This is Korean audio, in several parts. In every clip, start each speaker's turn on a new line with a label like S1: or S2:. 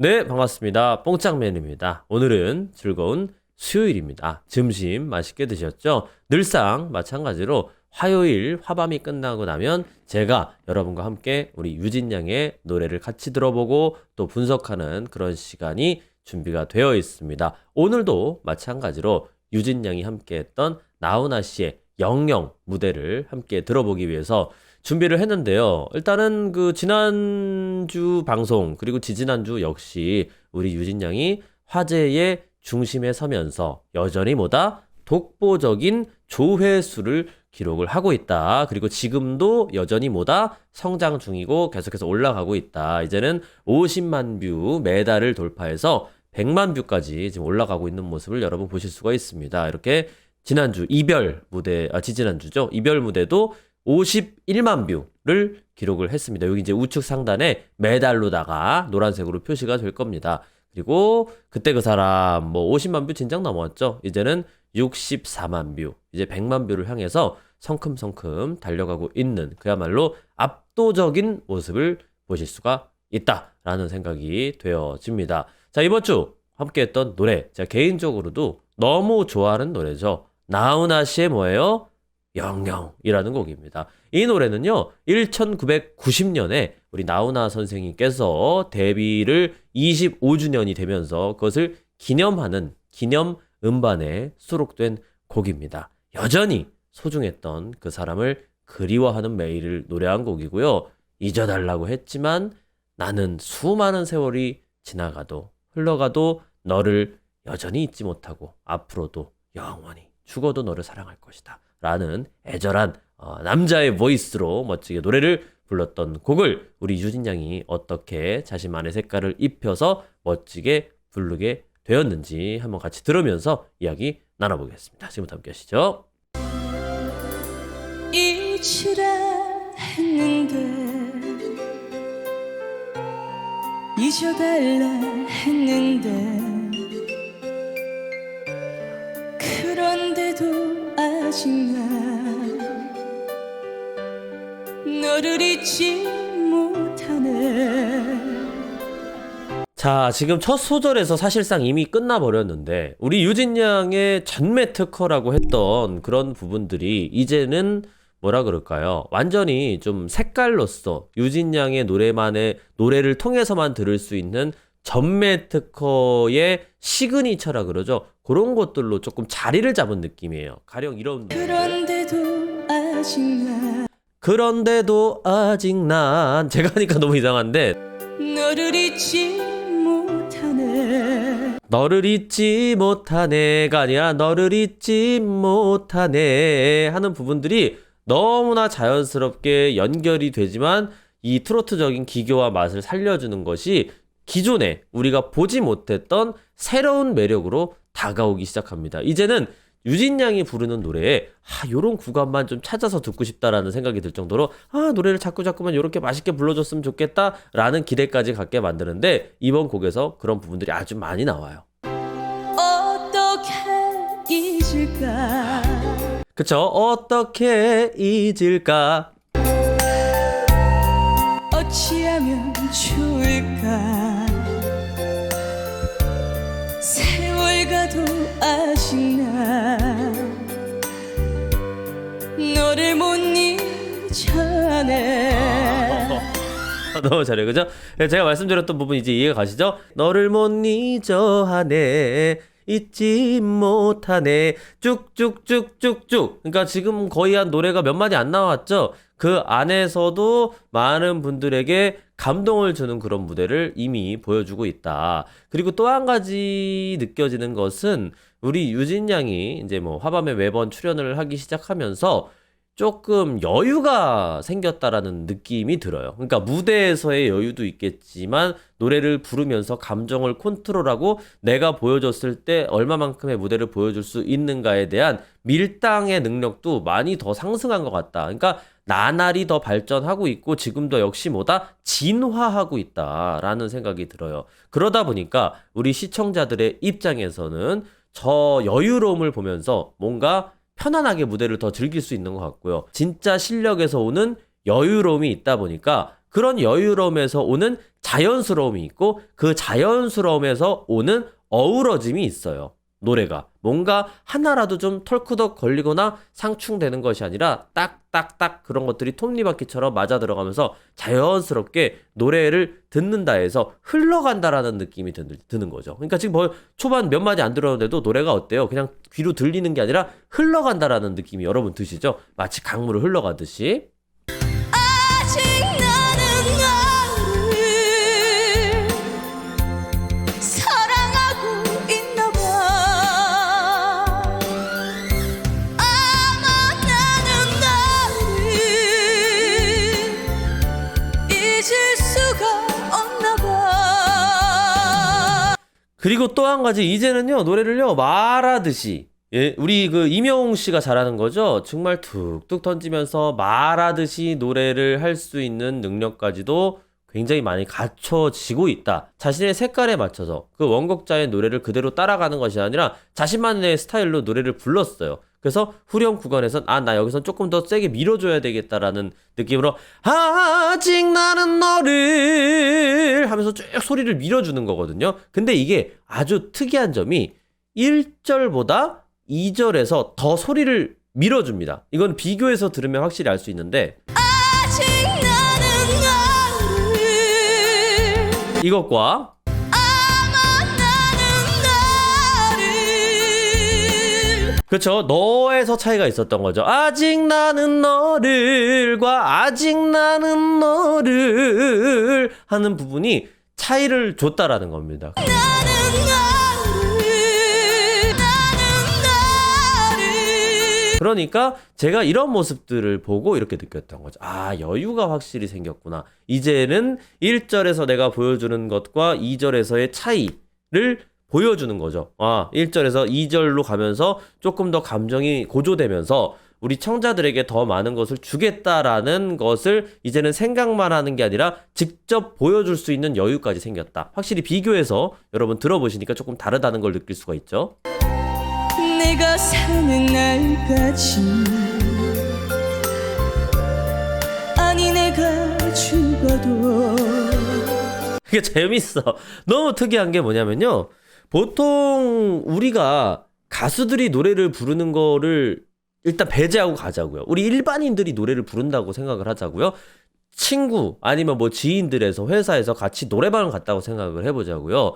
S1: 네, 반갑습니다. 뽕짱맨입니다. 오늘은 즐거운 수요일입니다. 점심 맛있게 드셨죠? 늘상 마찬가지로 화요일 화밤이 끝나고 나면 제가 여러분과 함께 우리 유진 양의 노래를 같이 들어보고 또 분석하는 그런 시간이 준비가 되어 있습니다. 오늘도 마찬가지로 유진 양이 함께 했던 나훈아 씨의 영영 무대를 함께 들어보기 위해서 준비를 했는데요. 일단은 그 지난주 방송 그리고 지지난주 역시 우리 유진 양이 화제의 중심에 서면서 여전히 뭐다 독보적인 조회수를 기록을 하고 있다. 그리고 지금도 여전히 뭐다 성장 중이고 계속해서 올라가고 있다. 이제는 50만 뷰 매달을 돌파해서 100만 뷰까지 지금 올라가고 있는 모습을 여러분 보실 수가 있습니다. 이렇게 지난주 이별 무대 아 지지난주죠. 이별 무대도 51만 뷰를 기록을 했습니다. 여기 이제 우측 상단에 메달로다가 노란색으로 표시가 될 겁니다. 그리고 그때 그 사람 뭐 50만 뷰 진작 넘어왔죠. 이제는 64만 뷰, 이제 100만 뷰를 향해서 성큼성큼 달려가고 있는 그야말로 압도적인 모습을 보실 수가 있다라는 생각이 되어집니다. 자, 이번 주 함께 했던 노래, 제가 개인적으로도 너무 좋아하는 노래죠. 나훈아 씨의 뭐예요? 영영이라는 곡입니다. 이 노래는요, 1990년에 우리 나훈아 선생님께서 데뷔를 25주년이 되면서 그것을 기념하는 기념 음반에 수록된 곡입니다. 여전히 소중했던 그 사람을 그리워하는 메일을 노래한 곡이고요. 잊어달라고 했지만 나는 수많은 세월이 지나가도 흘러가도 너를 여전히 잊지 못하고 앞으로도 영원히 죽어도 너를 사랑할 것이다. 라는 애절한 어, 남자의 보이스로 멋지게 노래를 불렀던 곡을 우리 유진 양이 어떻게 자신만의 색깔을 입혀서 멋지게 부르게 되었는지 한번 같이 들으면서 이야기 나눠보겠습니다. 지금부터 함께 하시죠.
S2: 했는데 잊어달라 했는데 그런데도 난 너를 잊지 못하네
S1: 자, 지금 첫 소절에서 사실상 이미 끝나버렸는데, 우리 유진 양의 전매 특허라고 했던 그런 부분들이 이제는 뭐라 그럴까요? 완전히 좀 색깔로서 유진 양의 노래만의, 노래를 통해서만 들을 수 있는 전매 특허의 시그니처라 그러죠? 그런 것들로 조금 자리를 잡은 느낌이에요. 가령 이런.
S2: 그런데도 아직 난
S1: 그런데도 아직 난, 제가 하니까 너무 이상한데,
S2: 너를 잊지 못하네
S1: 너를 잊지 못하네가 아니라 너를 잊지 못하네 하는 부분들이 너무나 자연스럽게 연결이 되지만 이 트로트적인 기교와 맛을 살려주는 것이 기존에 우리가 보지 못했던 새로운 매력으로 다가오기 시작합니다. 이제는 유진 양이 부르는 노래에 아 요런 구간만 좀 찾아서 듣고 싶다라는 생각이 들 정도로 아 노래를 자꾸 자꾸만 요렇게 맛있게 불러줬으면 좋겠다라는 기대까지 갖게 만드는데 이번 곡에서 그런 부분들이 아주 많이 나와요.
S2: 어떻게 잊을까
S1: 그쵸? 어떻게 잊을까?
S2: 어찌하면 좋을까 난 너를 못 잊어내
S1: 너무 잘해요. 그죠? 네, 제가 말씀드렸던 부분 이제 이해가 가시죠? 너를 못 잊어 하네. 잊지 못하네. 쭉쭉쭉쭉쭉. 그러니까 지금 거의 한 노래가 몇 마디 안 나왔죠? 그 안에서도 많은 분들에게 감동을 주는 그런 무대를 이미 보여주고 있다. 그리고 또 한 가지 느껴지는 것은 우리 유진 양이 이제 뭐 화밤에 매번 출연을 하기 시작하면서 조금 여유가 생겼다라는 느낌이 들어요. 그러니까 무대에서의 여유도 있겠지만 노래를 부르면서 감정을 컨트롤하고 내가 보여줬을 때 얼마만큼의 무대를 보여줄 수 있는가에 대한 밀당의 능력도 많이 더 상승한 것 같다. 그러니까 나날이 더 발전하고 있고 지금도 역시 뭐다 진화하고 있다라는 생각이 들어요. 그러다 보니까 우리 시청자들의 입장에서는 저 여유로움을 보면서 뭔가 편안하게 무대를 더 즐길 수 있는 것 같고요. 진짜 실력에서 오는 여유로움이 있다 보니까 그런 여유로움에서 오는 자연스러움이 있고 그 자연스러움에서 오는 어우러짐이 있어요. 노래가 뭔가 하나라도 좀 털크덕 걸리거나 상충되는 것이 아니라 딱 딱딱 그런 것들이 톱니바퀴처럼 맞아 들어가면서 자연스럽게 노래를 듣는다 해서 흘러간다라는 느낌이 드, 드는 거죠. 그러니까 지금 뭐 초반 몇 마디 안 들었는데도 노래가 어때요? 그냥 귀로 들리는 게 아니라 흘러간다라는 느낌이 여러분 드시죠? 마치 강물을 흘러가듯이 그리고 또 한 가지 이제는요 노래를요 말하듯이 예 우리 그 임영웅 씨가 잘하는 거죠? 정말 툭툭 던지면서 말하듯이 노래를 할 수 있는 능력까지도 굉장히 많이 갖춰지고 있다. 자신의 색깔에 맞춰서 그 원곡자의 노래를 그대로 따라가는 것이 아니라 자신만의 스타일로 노래를 불렀어요 그래서 후렴 구간에선 아 나 여기선 조금 더 세게 밀어줘야 되겠다라는 느낌으로 아직 나는 너를 하면서 쭉 소리를 밀어주는 거거든요. 근데 이게 아주 특이한 점이 1절보다 2절에서 더 소리를 밀어줍니다. 이건 비교해서 들으면 확실히 알 수 있는데
S2: 아직 나는 나를
S1: 이것과 그렇죠. 너에서 차이가 있었던 거죠. 아직 나는 너를과 아직 나는 너를 하는 부분이 차이를 줬다라는 겁니다. 그러니까 제가 이런 모습들을 보고 이렇게 느꼈던 거죠. 아, 여유가 확실히 생겼구나. 이제는 1절에서 내가 보여주는 것과 2절에서의 차이를 보여주는 거죠. 아, 1절에서 2절로 가면서 조금 더 감정이 고조되면서 우리 청자들에게 더 많은 것을 주겠다라는 것을 이제는 생각만 하는 게 아니라 직접 보여줄 수 있는 여유까지 생겼다. 확실히 비교해서 여러분 들어보시니까 조금 다르다는 걸 느낄 수가 있죠.
S2: 내가 사는 날까지 아니 내가 죽어도
S1: 그게 재밌어. 너무 특이한 게 뭐냐면요. 보통 우리가 가수들이 노래를 부르는 거를 일단 배제하고 가자고요. 우리 일반인들이 노래를 부른다고 생각을 하자고요. 친구 아니면 뭐 지인들에서 회사에서 같이 노래방을 갔다고 생각을 해보자고요.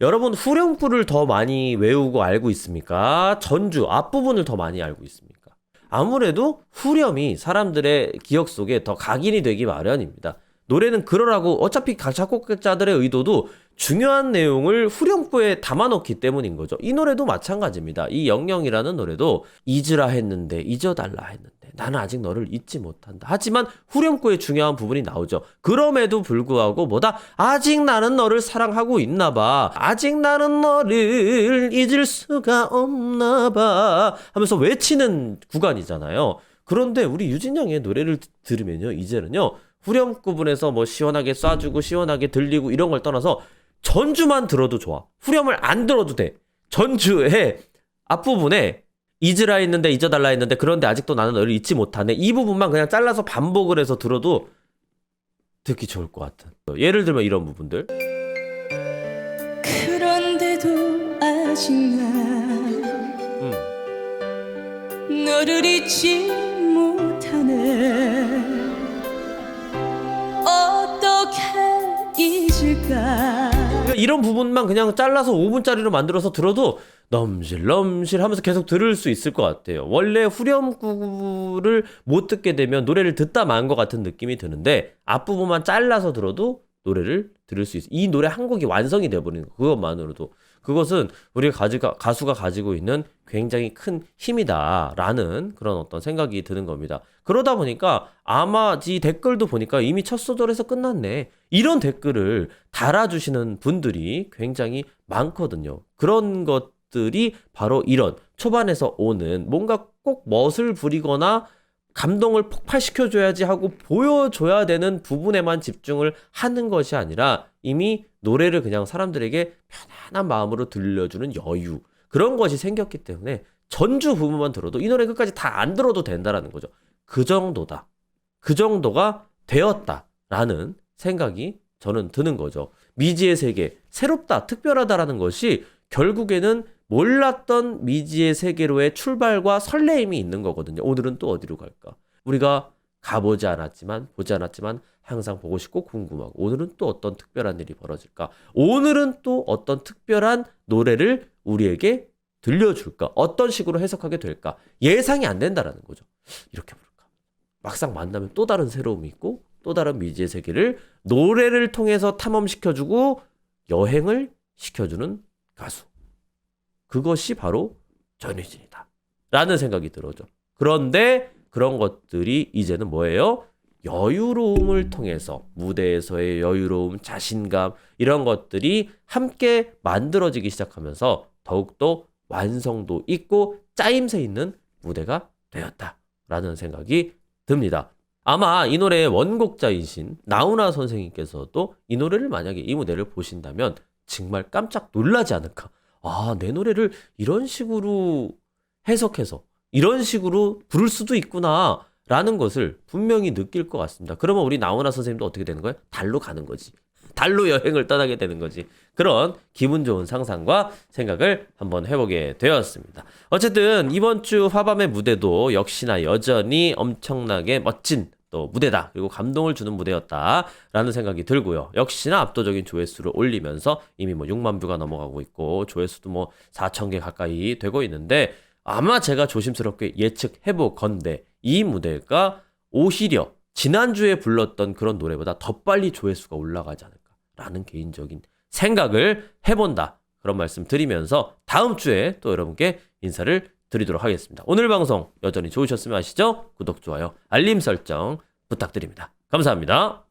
S1: 여러분 후렴구를 더 많이 외우고 알고 있습니까? 전주 앞부분을 더 많이 알고 있습니까? 아무래도 후렴이 사람들의 기억 속에 더 각인이 되기 마련입니다. 노래는 그러라고 어차피 각 작곡자들의 의도도 중요한 내용을 후렴구에 담아놓기 때문인 거죠. 이 노래도 마찬가지입니다. 이 영영이라는 노래도 잊으라 했는데 잊어달라 했는데 나는 아직 너를 잊지 못한다. 하지만 후렴구에 중요한 부분이 나오죠. 그럼에도 불구하고 뭐다? 아직 나는 너를 사랑하고 있나 봐. 아직 나는 너를 잊을 수가 없나 봐. 하면서 외치는 구간이잖아요. 그런데 우리 유진영의 노래를 들으면요. 이제는요. 후렴 부분에서 뭐 시원하게 쏴주고 시원하게 들리고 이런 걸 떠나서 전주만 들어도 좋아. 후렴을 안 들어도 돼. 전주의 앞부분에 잊으라 했는데 잊어달라 했는데 그런데 아직도 나는 너를 잊지 못하네. 이 부분만 그냥 잘라서 반복을 해서 들어도 듣기 좋을 것 같은. 예를 들면 이런 부분들.
S2: 그런데도 아직 난
S1: 음.
S2: 너를 잊지 못하네
S1: 그러니까 이런 부분만 그냥 잘라서 5분짜리로 만들어서 들어도 넘실 넘실 하면서 계속 들을 수 있을 것 같아요. 원래 후렴구를 못 듣게 되면 노래를 듣다 만 것 같은 느낌이 드는데 앞부분만 잘라서 들어도 노래를 들을 수 있어. 이 노래 한 곡이 완성이 돼버리는 거 그것만으로도 그것은 우리가 가지가 가수가 가지고 있는 굉장히 큰 힘이다라는 그런 어떤 생각이 드는 겁니다. 그러다 보니까 아마 이 댓글도 보니까 이미 첫 소절에서 끝났네. 이런 댓글을 달아주시는 분들이 굉장히 많거든요. 그런 것들이 바로 이런 초반에서 오는 뭔가 꼭 멋을 부리거나 감동을 폭발시켜줘야지 하고 보여줘야 되는 부분에만 집중을 하는 것이 아니라 이미 노래를 그냥 사람들에게 편안한 마음으로 들려주는 여유 그런 것이 생겼기 때문에 전주 부분만 들어도 이 노래 끝까지 다 안 들어도 된다라는 거죠. 그 정도다. 그 정도가 되었다라는 생각이 저는 드는 거죠. 미지의 세계, 새롭다, 특별하다라는 것이 결국에는 몰랐던 미지의 세계로의 출발과 설레임이 있는 거거든요. 오늘은 또 어디로 갈까? 우리가 가보지 않았지만, 보지 않았지만, 항상 보고 싶고 궁금하고, 오늘은 또 어떤 특별한 일이 벌어질까? 오늘은 또 어떤 특별한 노래를 우리에게 들려줄까? 어떤 식으로 해석하게 될까? 예상이 안 된다라는 거죠. 이렇게 부를까? 막상 만나면 또 다른 새로움이 있고, 또 다른 미지의 세계를 노래를 통해서 탐험시켜주고, 여행을 시켜주는 가수. 그것이 바로 전유진이다. 라는 생각이 들어죠. 그런데 그런 것들이 이제는 뭐예요? 여유로움을 통해서 무대에서의 여유로움, 자신감 이런 것들이 함께 만들어지기 시작하면서 더욱더 완성도 있고 짜임새 있는 무대가 되었다라는 생각이 듭니다. 아마 이 노래의 원곡자이신 나훈아 선생님께서도 이 노래를 만약에 이 무대를 보신다면 정말 깜짝 놀라지 않을까. 아, 내 노래를 이런 식으로 해석해서 이런 식으로 부를 수도 있구나. 라는 것을 분명히 느낄 것 같습니다. 그러면 우리 나훈아 선생님도 어떻게 되는 거예요? 달로 가는 거지. 달로 여행을 떠나게 되는 거지. 그런 기분 좋은 상상과 생각을 한번 해보게 되었습니다. 어쨌든 이번 주 화밤의 무대도 역시나 여전히 엄청나게 멋진 또 무대다. 그리고 감동을 주는 무대였다라는 생각이 들고요. 역시나 압도적인 조회수를 올리면서 이미 뭐 6만 뷰가 넘어가고 있고 조회수도 뭐 4천 개 가까이 되고 있는데 아마 제가 조심스럽게 예측해 보건데 이 무대가 오히려 지난주에 불렀던 그런 노래보다 더 빨리 조회수가 올라가지 않을까라는 개인적인 생각을 해본다. 그런 말씀 드리면서 다음 주에 또 여러분께 인사를 드리도록 하겠습니다. 오늘 방송 여전히 좋으셨으면 아시죠? 구독, 좋아요, 알림 설정 부탁드립니다. 감사합니다.